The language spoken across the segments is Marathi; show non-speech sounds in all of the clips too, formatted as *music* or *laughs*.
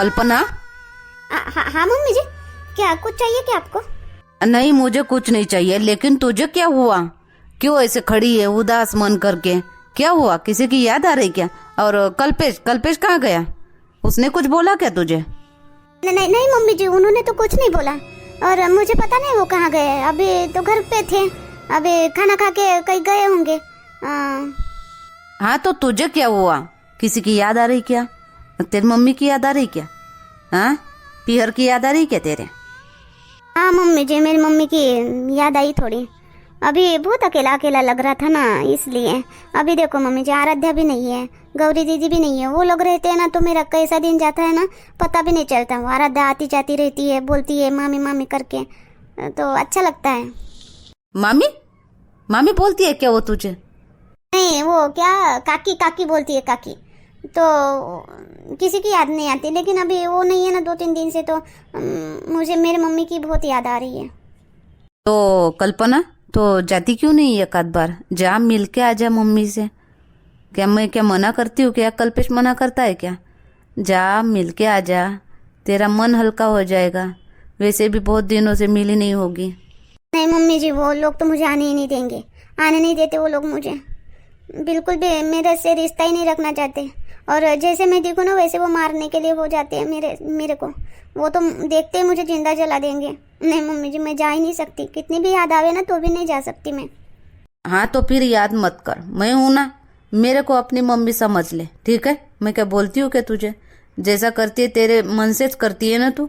कल्पना? हाँ हाँ मम्मी जी क्या कुछ चाहिए क्या आपको? नहीं मुझे कुछ नहीं चाहिए लेकिन तुझे क्या हुआ? क्यों ऐसे खड़ी है उदास मन करके? क्या हुआ? किसी की याद आ रही क्या? और कल्पेश कल्पेश कहाँ गया? उसने कुछ बोला क्या तुझे? नहीं नहीं नहीं मम्मी जी उन्होंने तो कुछ नहीं बोला। और मुझे पता नहीं वो कहाँ गए अभी तो घर पे थे। अभी खाना खा के कहीं गए होंगे। हाँ तो तुझे क्या हुआ? किसी की याद आ रही क्या? तेरी मम्मी की याद आ रही क्या? हाँ? पीहर की याद आ रही क्या तेरे? हाँ मम्मी जी मेरी मम्मी की याद आई थोड़ी। अभी बहुत अकेला अकेला लग रहा था ना इसलिए। अभी देखो मम्मी जी आराध्या भी नहीं है गौरी दीदी भी नहीं है वो लोग रहते हैं ना तो मेरा कैसा दिन जाता है ना पता भी नहीं चलता। वो आराध्या आती जाती रहती है बोलती है मामी मामी करके। तो अच्छा लगता है। मामी? मामी बोलती है क्या वो तुझे? नहीं वो क्या काकी काकी बोलती है काकी। तो किसी की याद नहीं आती लेकिन अभी वो नहीं है ना दो तीन दिन से तो मुझे मेरे मम्मी की बहुत याद आ रही है। तो कल्पना तो जाती क्यों नहीं एक आध बार? जा मिल के आ जा मम्मी से। क्या मैं क्या मना करती हूँ? क्या कल्पेश मना करता है क्या? जा मिल के आ जा। तेरा मन हल्का हो जाएगा। वैसे भी बहुत दिनों से मिली नहीं होगी। नहीं मम्मी जी वो लोग तो मुझे आने ही नहीं देंगे। आने नहीं देते वो लोग मुझे। बिल्कुल भी मेरे से रिश्ता ही नहीं रखना चाहते। और जैसे मैं देखूँ ना वैसे वो मारने के लिए हो जाते हैं मेरे मेरे को। वो तो देखते ही मुझे ज़िंदा जला देंगे। नहीं मम्मी जी मैं जा ही नहीं सकती। कितनी भी याद आवे ना तो भी नहीं जा सकती मैं। हाँ तो फिर याद मत कर। मैं हूँ ना मेरे को अपनी मम्मी समझ ले। ठीक है? मैं क्या बोलती हूँ क्या तुझे? जैसा करती है तेरे मन से करती है ना तू?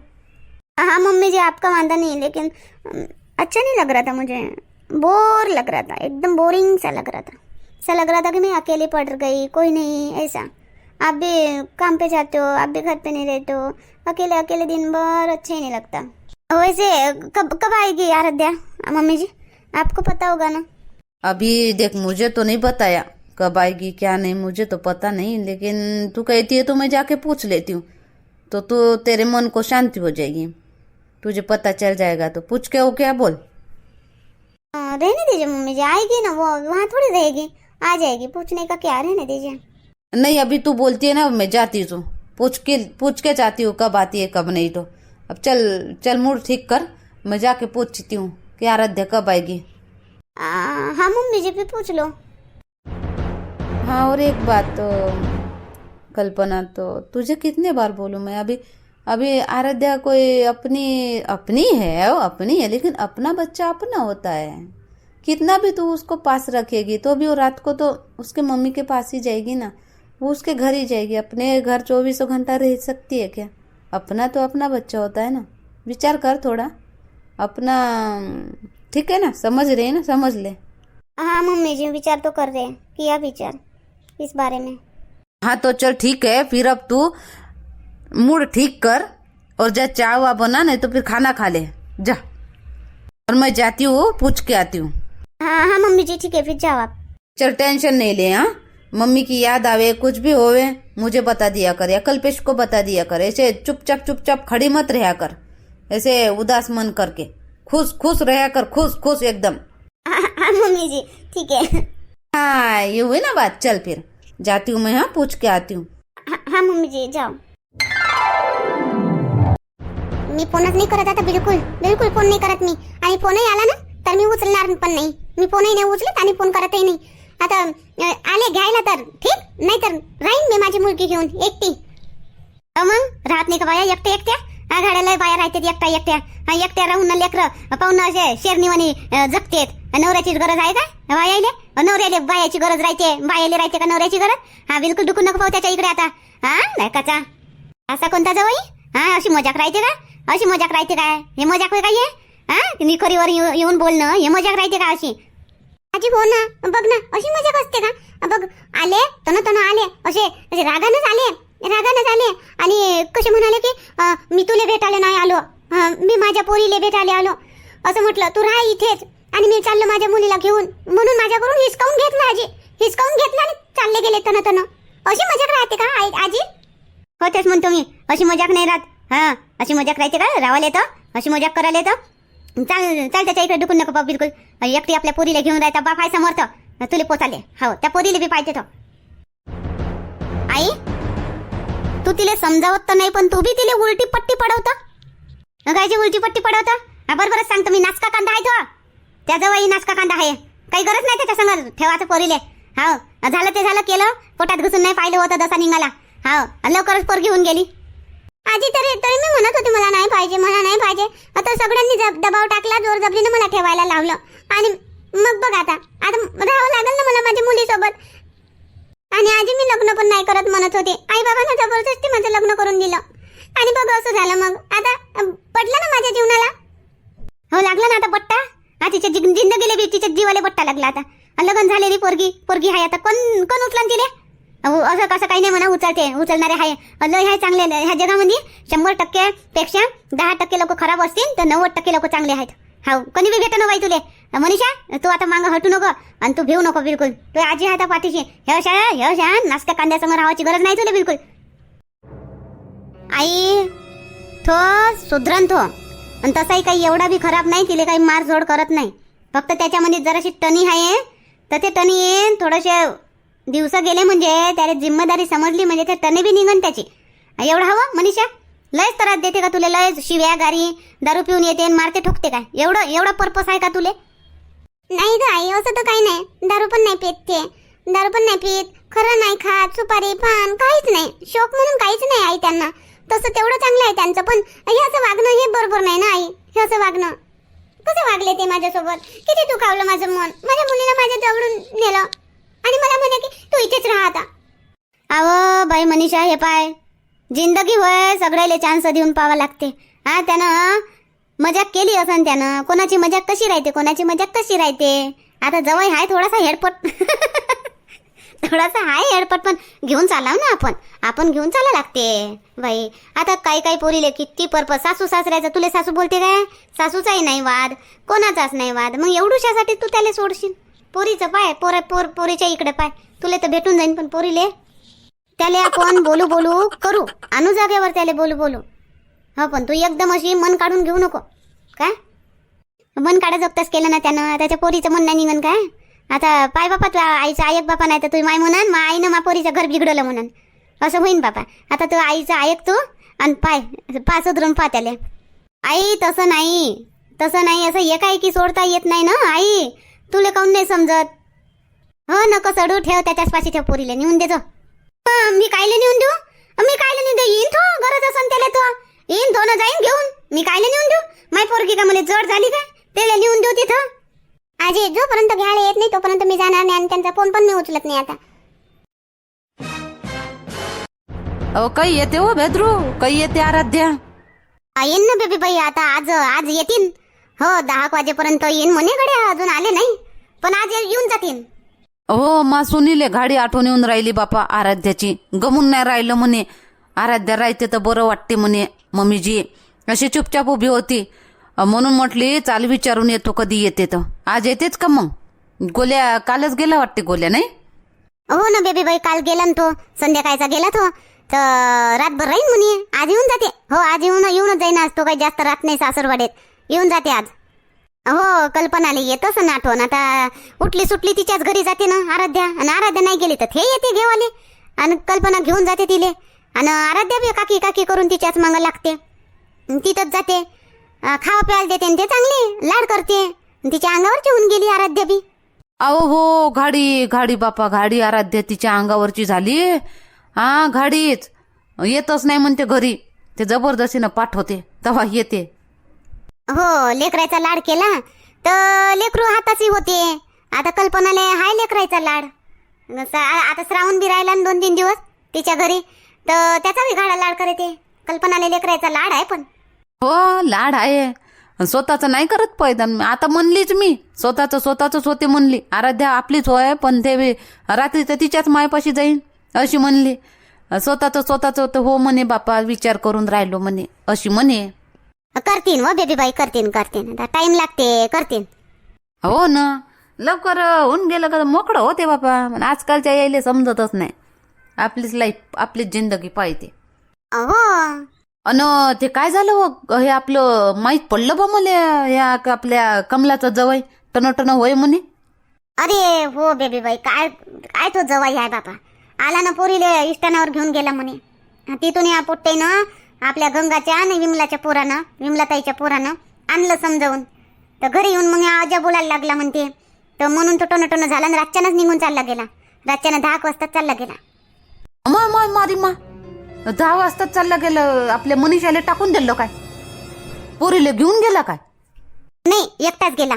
हाँ मम्मी जी आपका वादा नहीं लेकिन अच्छा नहीं लग रहा था मुझे। बोर लग रहा था एकदम बोरिंग सा लग रहा था। ऐसा लग रहा था कि मैं अकेले पड़ गई कोई नहीं ऐसा। आप भी काम पे जाते हो आप भी घर पे नहीं रहते हो अकेले अकेले दिन भर अच्छा ही नहीं लगता। वैसे कब कब आएगी आराध्या मम्मी जी? आपको पता होगा ना। अभी देख मुझे तो नहीं बताया कब आएगी क्या नहीं मुझे तो पता नहीं लेकिन तू कहती है तो मैं जाके पूछ लेती हूँ। तो तू तेरे मन को शांति हो जाएगी। तुझे पता चल जाएगा तो पूछ के हो क्या बोल? हाँ, रहने दीजिए मम्मी जी आएगी ना वो वहाँ थोड़ी रहेगी आ जाएगी पूछने का क्या रहने दीजिए। नहीं अभी तू बोलती है ना मैं जाती हूँ। पूछ के पूछ के जाती हूँ कब आती है कब नहीं तो। अब चल चल मूड ठीक कर। मैं जाके पूछती हूँ कि आराध्या कब आएगी। आ, हाँ मम्मी जी भी पूछ लो। हाँ और एक बात तो कल्पना तो तुझे कितने बार बोलूँ मैं? अभी अभी आराध्या कोई अपनी अपनी है वो अपनी है लेकिन अपना बच्चा अपना होता है। कितना भी तू उसको पास रखेगी तो भी वो रात को तो उसके मम्मी के पास ही जाएगी ना। वो उसके घर ही जाएगी। अपने घर चौबीसों घंटा रह सकती है क्या? अपना तो अपना बच्चा होता है ना। विचार कर थोड़ा। अपना ठीक है ना? समझ रहे हैं ना? समझ ले। हाँ मम्मी जी विचार तो कर रहे हैं। किया विचार इस बारे में। हाँ तो चल ठीक है। फिर अब तू मूड ठीक कर और जा चाय वा बना नहीं तो फिर खाना खा ले। जा। और मैं जाती हूँ पूछ के आती हूँ। हाँ हाँ मम्मी जी ठीक है फिर जाओ आप। चल टेंशन नहीं ले हाँ? मम्मी की याद आवे कुछ भी होवे मुझे बता दिया कर या कल्पेश को बता दिया कर ऐसे चुपचाप चुपचाप खड़ी मत रहा कर ऐसे उदास मन करके खुश खुश रहा कर खुश खुश एकदम। हाँ मम्मी जी ठीक है। हाँ ये हुई ना बात चल फिर जाती हूँ मैं हाँ पूछ के आती हूँ। हाँ हाँ मम्मी जी जाओ। मी फोनच नाही करत आता बिलकुल बिलकुल फ़ोन नाही करत मी। आणि फोनही आला ना तर मी उचलणार पण नाही। मी फोनही नाही उचलत आणि फ़ोन करतही नाही। आता आले घ्यायला तर ठीक? नाही तर राहीन मी माझी मुलगी घेऊन एकटी. मग राहत नाही का बाया? एकट्या एकट्या? हा बाया राहतात एकट्या एकट्या. हा एकट्या राहून ना लेकरं पाहून असे शेरणीवाणी जगतेत नवऱ्याचीच गरज आहे का? बायाले? नवऱ्याले बायाची गरज राहते. बायाले राहते का नवऱ्याची गरज? हा बिलकुल डुकू नको पाहू त्याच्या इकडे आता. हा नाही कचा असा कोणता जवळ हा अशी मजाक राहते का? अशी मजाक राहते काय? हे मजाक काय हे? हा निखरीवर येऊन बोलणं हे मजाक राहते का अशी? आजी हो ना बघ ना अशी मजाक असते का? बघ आले तन तन आले असे असे रागानच आले रागानच आले. आणि कसे म्हणाले की मी तुले भेटायला नाही आलो. मी माझ्या पोरीले भेटायला आलो. असं म्हटलं तू राह इथेच. आणि मी चाललो माझ्या मुलीला घेऊन. म्हणून माझ्याकडून हिसकावून घेतलं आजी. हिसकावून घेतलं आणि चालले गेले तन तन अशी मजाक राहते का आई- आजी? हो तेच म्हणतो मी. अशी मजाक नाही राहत. हा अशी मजाक राहते का? रावाला येतं अशी मजाक करायला येतं? चाल चाल त्याच्या इकडे डुकून नको बा बिलकुल. एकटी आपल्या पोरीला घेऊन राहता बाप आहे समर्थ तुले पोचाले. हो त्या पोरीला बी पाहिजे तो. आई तू तिला समजावत तर नाही पण तू बी तिला उलटी पट्टी पडवत. कायची उलटी पट्टी पडवत? हा, बरोबरच सांगतो मी नाचका कांदा आहे तो. त्याजवळही नाचका कांदा आहे. काही गरज नाही त्याच्या संग ठेवाचं पोरीले. हाव झालं ते झालं केलं. पोटात घुसून नाही पाहिलं होतं दसा निघाला. हाव लवकरच पोर घेऊन गेली. आजी तरी तरी मी म्हणत होते मला नाही पाहिजे मला नाही पाहिजे. आता सगळ्यांनी दबाव टाकला जोर जबरीनं मला ठेवायला लावलं. आणि मग बघ आता आता राहावं लागेल ना मला माझ्या मुलीसोबत. आणि आजी मी लग्न पण नाही करत म्हणत होते. आई बाबांना जबरदस्ती माझं लग्न करून दिलं. आणि बघ असं झालं मग. आता पटलं पडलं ना माझ्या जीवनाला? हो लागला ना आता पट्टा? हा तिच्या जिग- जिंदगीला बी तिच्या जीवाला पट्टा लागला आता. लग्न झालेली पोरगी पोरगी आहे आता. कोण कोण उचलन तिले? असं कसं काही नाही म्हणा उचलते. उचलणारे आहे लय आहे चांगले. ह्या जगामध्ये शंभर टक्के पेक्षा दहा टक्के लोक खराब असतील तर नव्वद टक्के लोक चांगले आहेत. हा कोणी बी भेटणं बाई तुले. मनीषा तू आता मागं हटू नको आणि तू भिवू नको बिलकुल. तू आजी आहे आता पाठीशी. हे शा हे शा नाश्त्या कांद्यासमोर राहायची गरज नाही तुला बिलकुल. आई तो सुधरन तो आणि तसाही काही एवढा बी खराब नाही तिले काही मारझोड करत नाही. फक्त त्याच्यामध्ये जराशी टणी आहे. तर ते टणी थोडंसे दिवस गेले म्हणजे त्याला जिम्मेदारी समजली म्हणजे ते तने बी निघन त्याची. एवढं हवं मनीषा? लयच त्रास देते का तुले? लयच शिव्या गारी दारू पिऊन येते आणि मारते ठोकते काय? एवढं एवढा पर्पस आहे का तुले? नाही ग आई असं तर काही नाही. दारू पण नाही पित ते. दारू पण नाही पित. खरं नाही खात सुपारी पान काहीच नाही. शोक म्हणून काहीच नाही आई त्यांना. तसं तेवढं चांगलं आहे त्यांचं पण. हे असं वागणं हे बरोबर नाही ना आई? हे असं वागणं. कसं वागले ते माझ्यासोबत? किती दुखावलं माझं मन. माझ्या मुलीला माझ्या जवळून नेलं. आणि मला म्हणा की तू इथेच राहा आता. अव बाई मनीषा हे पाय. जिंदगी होय सगळ्याला चान्स देऊन पावा लागते. हा त्यानं मजाक केली असं त्यानं. कोणाची मजाक कशी राहते कोणाची मजाक कशी राहते? आता जवळ हाय थोडासा हेडपट *laughs* थोडासा हाय हेडपट पण घेऊन चालाव ना आपण. आपण घेऊन चाला लागते. बाई आता काही काही पोरीले किती पर्पज सासू सासऱ्याचा तुले सासू बोलते काय? सासूचाही नाही वाद कोणाचाच नाही वाद. मग एवढूशासाठी तू त्याला सोडशील? पोरीचं पाय पोर पोर पोरीच्या इकडे पाय. तुले तर भेटून जाईन पण पोरीले. त्याले आपण बोलू बोलू करू. आणू जागेवर त्याला बोलू बोलू. हो पण तू एकदम अशी मन काढून घेऊ नको. काय? मन काढा जपताच केलं ना त्यानं त्याच्या पोरीचं मन नाही निघन काय? आता पाय बापा तू आईचा ऐक बापा नाही तर तू माय म्हणान मग आईनं मा पोरीचं घर बिघडवलं म्हणून. असं होईन बापा. आता तू आईचं ऐक तू आणि पाय पाच सुधरून पा त्याले. आई तसं नाही. तसं नाही असं एकाएकी सोडता येत नाही ना आई. तुला काऊन नाही समजत? हो नको चढू ठेव त्याच्याच पाशी ठेव पोरीला नेऊन हं, मी कायले नेऊन देऊ? मी कायले नेऊन देऊ? येईन तो गरज असन त्याला तो. येईन तो न जाईन घेऊन. मी कायले नेऊन देऊ? माय पोरगी का मला जड झाली का त्याला नेऊन देऊ तिथं. आजी जोपर्यंत घ्यायला येत नाही तोपर्यंत मी जाणार नाही आणि त्यांचा फोन पण मी उचलत नाही आता. अहो काही येते हो भेद्रू. काही येते आराध्या. येईन ना बेबी बाई आता आज आज येतील हो दहा वाजेपर्यंत येईन म्हणे गड्या अजून आले नाही. पण आज येऊन जातील. हो मा सुनीले गाडी आठवण येऊन राहिली बापा आराध्याची. गमून नाही राहिलं म्हणे. आराध्या राहते तर बरं वाटते म्हणे मम्मीजी. अशी चुपचाप उभी होती. म्हणून म्हटली चाल विचारून येतो कधी येते तर. आज येतेच का मग? गोल्या कालच गेला वाटते गोल्या नाही? हो ना बेबी बाई काल गेला ना तो. संध्याकाळचा गेला तो. तर रातभर राहीन म्हणे. आज येऊन जाते. हो आज येऊन येऊनच जाईन आज. तो काही जास्त राहत नाही सासरवाडीत. येऊन जाते आज. हो कल्पनाला येतच ना आठवण. आता उठली सुटली तिच्याच घरी जाते ना आराध्या. आणि आराध्या नाही गेली तर ते येते घेवाले. आणि कल्पना घेऊन जाते तिले. आणि आराध्या बी काकी काकी करून तिच्याच मग लागते. तिथंच जाते. खावा प्यायला देते आणि ते चांगली लाड करते. तिच्या अंगावरची होऊन गेली आराध्या बी. अहो हो घाडी घाडी बापा घाडी आराध्या तिच्या अंगावरची झाली. हा घाडीच. येतच नाही म्हणते घरी. ते जबरदस्तीनं पाठवते. तेव्हा येते. हो लेकराचा लाड केला तर लेकरू हाताची होते. आता कल्पनाले हाय लेकराचा लाड. सा- आता श्रावण बी राहिला ना दोन तीन दिवस तिच्या घरी तर त्याचा बी गाडा लाड करते. कल्पनाले लेकरायचा लाड आहे पण. हो लाड आहे. स्वतःच नाही करत पैदन. आता म्हणलीच मी स्वतःच स्वतःच होते म्हणली. आराध्या आपलीच होय पण ते रात्री तर तिच्याच मायपाशी जाईन अशी म्हणली. स्वतःच स्वतःच होतं हो म्हणे बापा विचार करून राहिलो म्हणे अशी म्हणे. करतीन व बेबी बाई करतीन करतीन. आता टाइम लागते करतीन. हो ना. लवकर होऊन गेलं का मोकळं होते बापा. पण आजकालच्या यायले समजतच नाही. आपलीच लाईफ आपलीच जिंदगी पाहिजे हो अन ते काय झालं हो? हे आपलं माहीत पडलं बा मला या क- आपल्या कमलाचं जवळ? टन टन होय म्हणे? अरे हो बेबी बाई काय काय तो जवाई आहे बापा. आला ना पोरीले इष्टानावर घेऊन गेला म्हणे. तिथून या पोट्टेनं आपल्या गंगाच्या आणि विमलाच्या पोरानं विमलाताईच्या पोरानं आणलं समजावून. तर घरी येऊन मग आजा बोलायला लागला म्हणते. तर म्हणून तो टोन टोन झाला आणि रातच्यानंच निघून चालला गेला. रातच्यानं दहा वाजता चालला गेला. मा मा मारी मा. दहा वाजता चालला गेलं. आपल्या मनीषाला टाकून दिलं काय? पोरीले घेऊन गेला काय? नाही एकटाच गेला.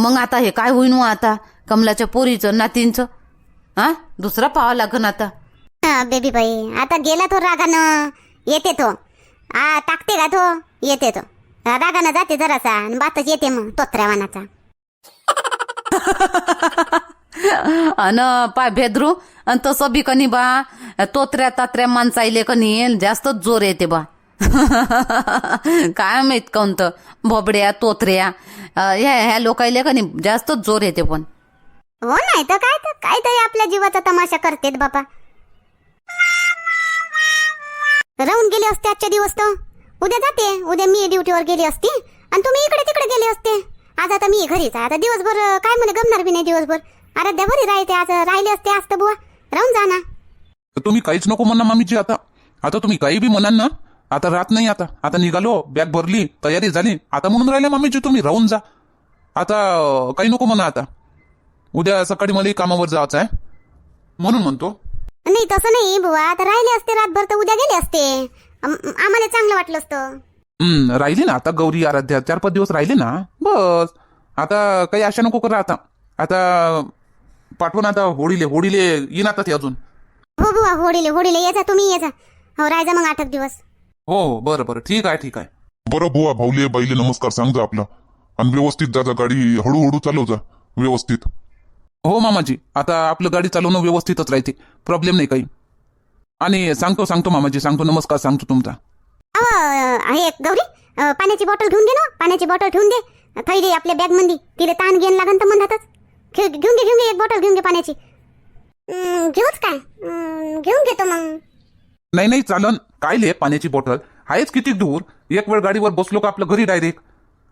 मग आता हे काय होईन मग आता? कमलाच्या पोरीचं नातींचं? हा? दुसरा पाहावं लागन आता. हा, बेबी बाई आता गेला तो रागानं. येते तो. आ टाकते का तो? येते तो. रागानं जाते जरासा आणि बातच येते मग तोत्र्यावानाचा *laughs* अन पाय भेद्रू आणि तसं बी कनी बा तोत्र्या तात्र्या माणसाईले कनी जास्तच जोर येते बा. *laughs* काय माहीत कोणतं बोबड्या तोत्र्या ह्या ह्या लोकाईले कनी जास्तच जोर येते पण. हो नाही तर काय तर काय तरी आपल्या जीवाचा तमाशा करतेत बाबा राहून गेले असते आजच्या दिवस तर. उद्या जाते. उद्या मी ड्युटीवर गेली असते. आणि तुम्ही इकडे तिकडे गेले असते. आज आता मी घरीच आहे. आता दिवसभर काय म्हणे गमणार बी नाही दिवसभर. आराध्या बरी राहते आज राहिले असते आज तर बुवा. राहून जा ना. तुम्ही काहीच नको म्हणा मामीजी आता. आता तुम्ही काही बी म्हणाल ना आता राहत नाही आता. आता निघालो बॅग भरली तयारी झाली. आता म्हणून राहिले मामीजी तुम्ही राहून जा. आता काही नको म्हणा आता. उद्या सकाळी मला कामावर जायचं आहे. म्हणून म्हणतो. नाही तसं नाही बुवा. आता राहिले असते रातभर तर उद्या गेले असते. आम- आम्हाला चांगलं वाटलं असतं. हम्म राहिली ना आता गौरी आराध्या. चार पाच दिवस राहिले ना? बस. आता काही आशा नको करा आता. आता पाठवून आता होडीले होडीले येईन आता ते अजून? हो बुवा होडीले होडीले यायचा तुम्ही यायचा हो राहायचा मग आठ एक दिवस. हो हो बरं बरं. ठीक आहे ठीक आहे. बरं बुवा भाऊले बाईले नमस्कार. सांग जा आपला. आणि व्यवस्थित जा जा गाडी हळूहळू चालव जा. व्यवस्थित. हो मामाजी. आता आपलं गाडी चालवणं व्यवस्थितच राहते. प्रॉब्लेम नाही काही. आणि सांगतो सांगतो मामाजी. सांगतो नमस्कार सांगतो तुमचा. अहो हे गौरी. अ, पाण्याची बॉटल घेऊन घे ना. पाण्याची बॉटल ठेवून दे. थैली आपल्या बॅगमध्ये तिला ताण घेऊन लागन तर म्हणतातच. घे- घेऊन घे घेऊन घे एक बॉटल घेऊन घे पाण्याची. हम्म, घेऊच काय? हम्म, घेऊन घेतो मग. नाही नाही चालन. काय ले पाण्याची बॉटल आहेच किती दूर? एक वेळ गाडीवर बसलो का आपलं घरी डायरेक्ट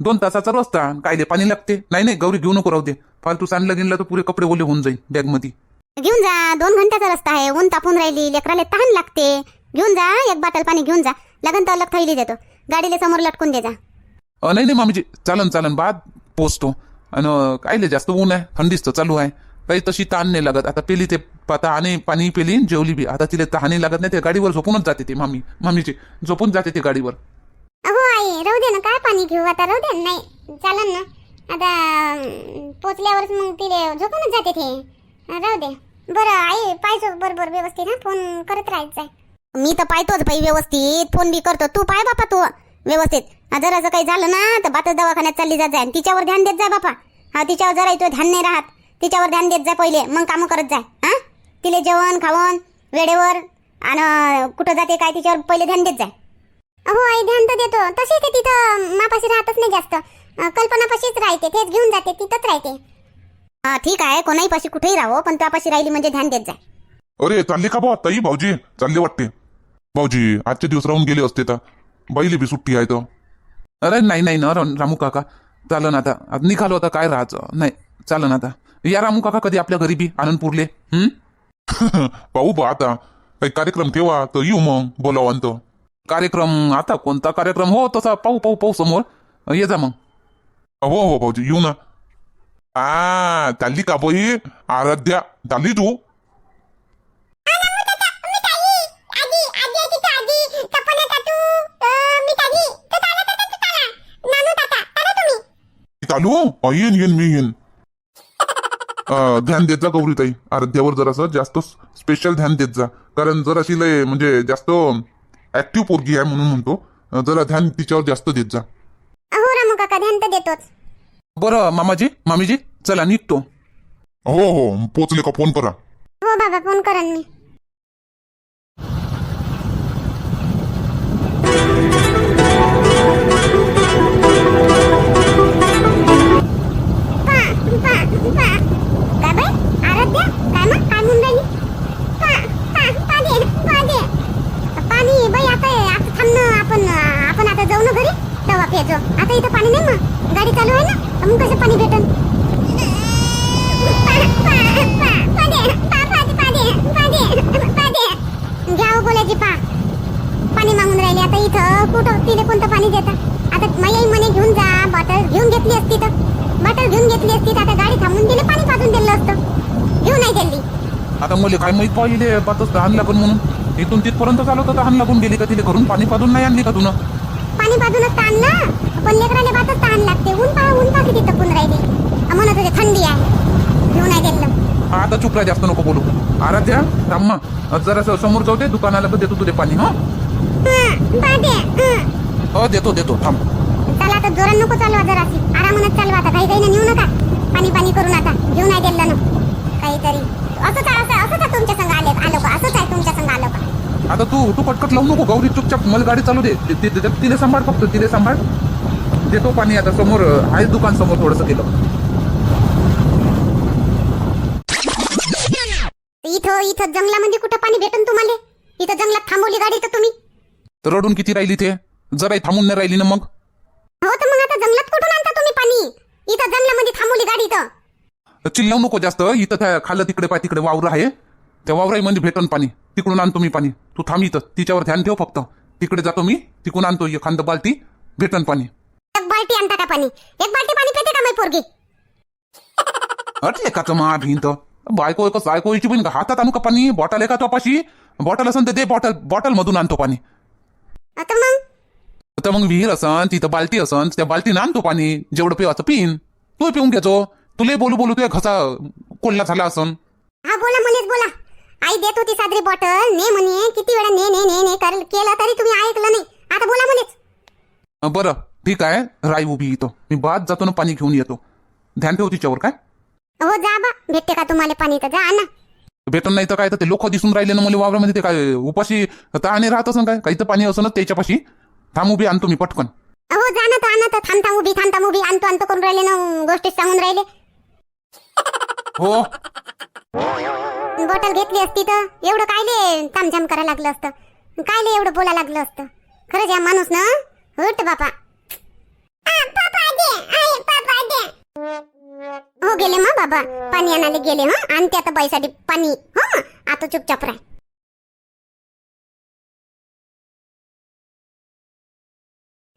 दोन तासाचा रस्ता. काय ले पाणी लागते? नाही नाही गौरी घेऊ नको राहू दे. फालतू सांडलं गेलं तर पुरे कपडे ओले होऊन जाईल बॅगमध्ये घेऊन जा दोन घंट्याचा रस्ता आहे ऊन तापून राहिली लेकराला तहान लागते. घेऊन जा एक बॉटल पाणी घेऊन जा लगन तर अलग थैली देतो. गाडीला समोर लटकून दे जा. अ, नाही नाही मामीजी चालन चालन बाद पोचतो. आणि काय ले जास्त ऊन आहे थंडीच तर चालू आहे. काही तशी ताण नाही लागत. आता पेली ते आता आणि पाणी पेली जेवली बी. आता तिला तहान लागत नाही ते गाडीवर झोपूनच जाते ती मामी मामीची झोपून जाते ते गाडीवर. हो आई राहू दे ना काय पाणी घेऊ? आता राहू दे ना. नाही चालन ना. आता पोचल्यावरच मग तिले झोपूनच जाते ते. राहू दे. बरं आई पाहिजे बरोबर व्यवस्थित हा फोन करत राहायचंय. मी तर पाहतोच बाई व्यवस्थित फोन बी करतो. तू पाय बापा तू. व्यवस्थित. जर असं काही झालं ना तर बातच दवाखान्यात चालली जात जाय. आणि तिच्यावर ध्यान देत जा बापा. हा तिच्यावर जरा इथं ध्यान नाही राहत. तिच्यावर ध्यान देत जा पहिले मग कामं करत जाय हा? तिले जेवण खावण वेळेवर आणि कुठं जाते काय तिच्यावर पहिले ध्यान देत जाय. हो आई ध्यान तर देतो. तशी ते तिथं मापाशी राहतच नाही जास्त. कल्पनापाशीच राहते तेच घेऊन जाते तिथंच राहते. हा ठीक आहे कोणाही पाशी कुठेही राहो पण त्यापाशी राहिली म्हणजे ध्यान देत जाय अरे चालले का बा ताई भाऊजी? चालले वाटते. भाऊजी आजचे दिवस राहून गेले असते तर. बाईले बी सुट्टी आहे तर. अरे नाही नाही ना रामू काका. चालन आता. आता निघालो आता काय राहायचं? नाही चालन आता. या रामू काका कधी आपल्या घरी बी आनंदपूरले? हम्म *laughs* पाहू बा आता. काही कार्यक्रम ठेवा तर येऊ मग बोलावंत कार्यक्रम आता कोणता कार्यक्रम? हो तसा पाहू पाहू पाहू समोर. ये जा मग. हो हो भाऊजी येऊ ना. आ चालली का बाई? आराध्या चालली तू? चालू? येईन येईन मी येईन. ध्यान देत जा गौरीताई. आराध्यावर जरासं जास्त स्पेशल ध्यान देत जा. कारण जर अशी लय म्हणजे जास्त ऍक्टिव्ह पोरगी आहे म्हणून म्हणतो. जरा ध्यान तिच्यावर जास्त देत जा. काका ध्यान तर देतोच. बरं मामाजी मामीजी चला निघतो. हो हो पोचले का? फोन करा. हो बाबा फोन करन मी. पा, पा, पा. काय बाई? आराध्या? काय मग काय म्हणून राहिली पा, पा, पा दे, पा दे. पाणी बाई आता आता थांब ना आपण आपण आता जाऊ ना घरी दवा आता इथं पाणी नाही मग. गाडी चालू आहे ना? मग कसं पाणी भेटन? घ्या बोलायची पा, पाणी मागून पा, आता इथं कुठं तिने कोणतं पाणी देता? आता माई म्हणे घेऊन जा. बॉटल घेऊन घेतली असती तर. बॉटल घेऊन घेतली असती तर आता गाडी थांबून दिली पाणी पाजून दिलं असतं. घेऊन नाही दिली आता मला काय माहीत पाहिले पातच तहान लागून म्हणून. इथून तिथपर्यंत चालत होता तहान लागून गेली का तिथे घरून पाणी पाजून नाही आणली का तुला पाणी पाजूनच ताण ना. पण लेकराले बातच ताण लागते. ऊन पा ऊन पा किती तपून राहिली. म्हणत होते थंडी आहे. घेऊन नाही दिलं आता राहा जास्त नको बोलू. आराध्या थांब जरा समोर जाऊ दे दुकानाला तर देतो तुझे पाणी हा? हं, देतो देतो थांब. चला आता जोरात नको चालवा जराशी. आरामानच चालवा आता. काही काही नेऊ नका. पाणी पाणी करून आता. घेऊन नाही दिलं ना काहीतरी. असंच आहे, असं असंच आहे तुमच्या संग आले आलो का असंच आहे तुमच्या संग आलो का आता तू तू कटकट लावू नको गौरी चुपचाप मला गाडी चालू दे. ते- ते- ते- तिले सांभाळ फक्त तिले सांभाळ. देतो पाणी आता समोर आहे दुकान समोर थोडस केलं इथं इथं जंगलामध्ये कुठं पाणी भेटून तुम्हाला? इथं जंगलात थांबवली गाडी तर तुम्ही. तर रडून किती राहिली ते? जरा थांबून नाही राहिली ना मग? हो तर मग आता जंगलात कुठून आणता तुम्ही पाणी? इथं जंगलामध्ये थांबवली गाडी तर. चिल्लावू नको जास्त इथं खाल्लं तिकडे पाय तिकडे वावर आहे. त्या वावरामध्ये भेटन पाणी. तिकडून आणतो मी पाणी. तू थांब इथं. तिच्यावर ध्यान ठेव फक्त. तिकडे जातो मी. तिकडून आणतो एखादं बालटी भेटन पाणी. एक बाल्टी आणता का पाणी? एक बाल्टी पाणी पिते का मी पोरगी? अटले का मा भिंत. बायको एकच बायको याची पण हातात आणू का पाणी? बॉटल आहे का तो बॉटल असेल तर दे बॉटल. बॉटल मधून आणतो पाणी. आता मग? तर मग विहीर असन तिथं बालटी असन त्या बालटीनं आणतो पाणी. जेवढं पिवाचं पिन तू पिऊन घ्यायचो तुला बोलू बोलू तुझ्या घसा कोल्हा झाला असन. हा बोला मनेच बोला. आई देत होती सादरी बॉटल. ने म्हणे किती वेळा ने ने ने ने कर केलं तरी तुम्ही ऐकलं नाही. आता बोला अं, बरं ठीक आहे. राई उभी इथं. मी बाद जातो ना पाणी घेऊन येतो. ध्यान ठेव तिच्यावर काय? हो जा बा. भेटते का तुम्हाला पाणी तर जा ना भेटून नाही तर काय तर ते लोक दिसून राहिले ना मला वावरामध्ये. ते काय उपाशी ताणे राहत असन काय? काही तर पाणी असं त्याच्यापाशी. थांब उभी आणतो मी पटकन. हो जा ना तर आणा तर थांबता उभी थांबता उभी आणतो आणतो करून राहिले ना गोष्टी सांगून राहिले. *laughs* हो? बॉटल घेतली असती तर एवढं कायले तामझाम करायला लागलं असतं? कायले एवढं बोला लागलं असतं? खरंच या माणूस ना? हट बापा. हो गेले मग बाबा. पाणी आणाले गेले हा आणते आता बाईसाठी पाणी. हा आता चुपचाप राह.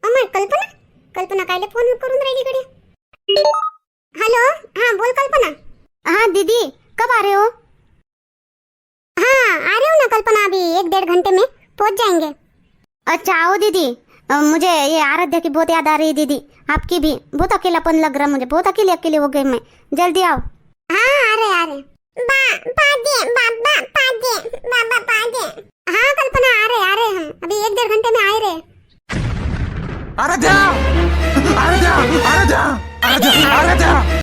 अमर कल्पना? कल्पना कायले फोन करून राहिली कडे हॅलो? हा बोल कल्पना. हाँ दीदी कब आ रहे हो? हाँ आ रहे हो ना कल्पना अभी एक डेढ़ घंटे में पहुँच जाएँगे। अच्छा आओ दीदी। अ, मुझे ये आराध्या की बहुत याद आ रही है दीदी। आपकी भी बहुत अकेलापन लग रहा है मुझे बहुत अकेले अकेले हो गए मैं। जल्दी आओ। हाँ आ रहे आ रहे। बा पादे बाबा पादे बाबा पादे हाँ कल्पना आ रहे आ रहे हम। अभी एक डेढ़ घंटे में आ रहे। आराध्या! आराध्या! आराध्या! आराध्या! आराध्या!